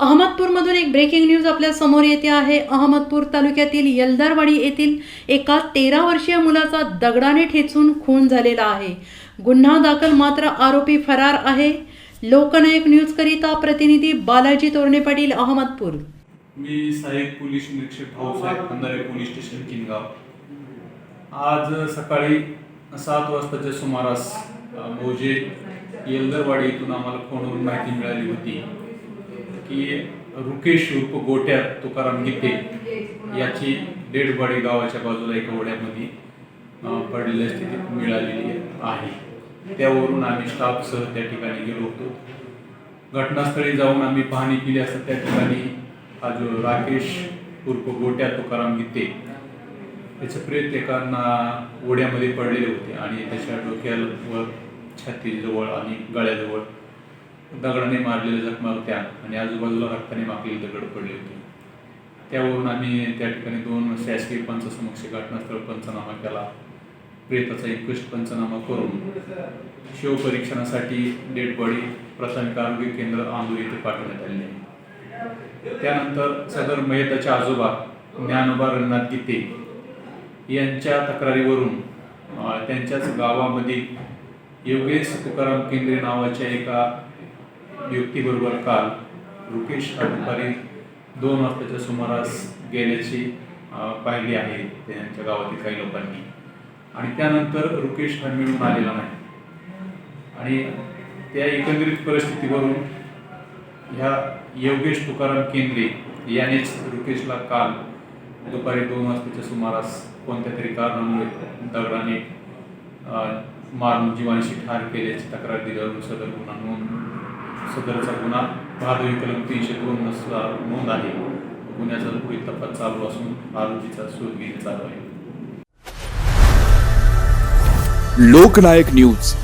अहमदपूरमधून एक breaking news आपल्यासमोर येते आहे. अहमदपूर तालुक्यातील यलदारवाडी येथील एका तेरा वर्षीय मुलाचा दगडाने ठेचून खून झालेला आहे. गुन्हा दाखल मात्र आरोपी फरार आहे. लोकनायक न्यूजकरिता प्रतिनिधी बालाजी तोरणे पाटील अहमदपूर. मी सहाय्यक पोलीस निरीक्षक भाऊसाहेब खंदारे पोलीस स्टेशन किनगाव. आज सकाळी सात वाजताच्या सुमारास मोजे येलदरवाडी इथून आम्हाला फोनवरून माहिती मिळाली होती. की रुकेश उर्फ गोट्या तुकाराम गीते याची डेड बॉडी गावाच्या बाजूला एका ओढ्यामध्ये पडलेल्या स्थितीत मिळालेली आहे. त्यावरून आम्ही स्टाफसह त्या ठिकाणी गेलो होतो. घटनास्थळी जाऊन आम्ही पाहणी केली असता त्या ठिकाणी हा जो राकेश उर्फ गोट्या तुकाराम गीते त्याचे प्रेत एकांना ओढ्यामध्ये पडलेले होते आणि त्याच्या डोक्यावर छातीजवळ आणि गळ्याजवळ दगडाने मारलेल्या जखमा होत्या आणि आजूबाजूला रक्ताने माखलेले दगड पडले होते. त्यावरून आम्ही त्या ठिकाणी दोन शासकीय पंचसमक्ष घटनास्थळ पंचनामा केला. प्रेताचा एकविष्ट पंचनामा करून शिवपरीक्षणासाठी डेड बॉडी प्राथमिक आरोग्य केंद्र आंदूर येथे पाठवण्यात आले आहे. त्यानंतर सदर मयताच्या आजोबा ज्ञानोबा रंगनाथ गीते यांच्या तक्रारीवरून त्यांच्याच गावामध्ये योगेश तुकाराम केंद्रे नावाच्या एका युक्तीबरोबर काल रुकेश अधिकारी दुपारी दोन वाजताच्या सुमारास गेल्याची पाहिली आहे त्यांच्या गावातील काही लोकांनी. आणि त्यानंतर रुकेश हा मिळून आलेला नाही. आणि त्या एकंदरीत परिस्थितीवरून ह्या योगेश तुकाराम केंद्रे यानेच रुकेशला काल दुपारी दोन वाजताच्या सुमारास कोणत्या तरी कारणामुळे दगडाने अं, मारून जीवांशी ठार केल्याची तक्रार दिल्यावर सदर गुन्हा नोंद सदरचा गुन्हा भादवी कलम तीनशे दोन नोंद आहे. गुन्ह्याचा पुढील तपास चालू असून आरोपीचा शोध घेणे चालू आहे. लोकनायक न्यूज.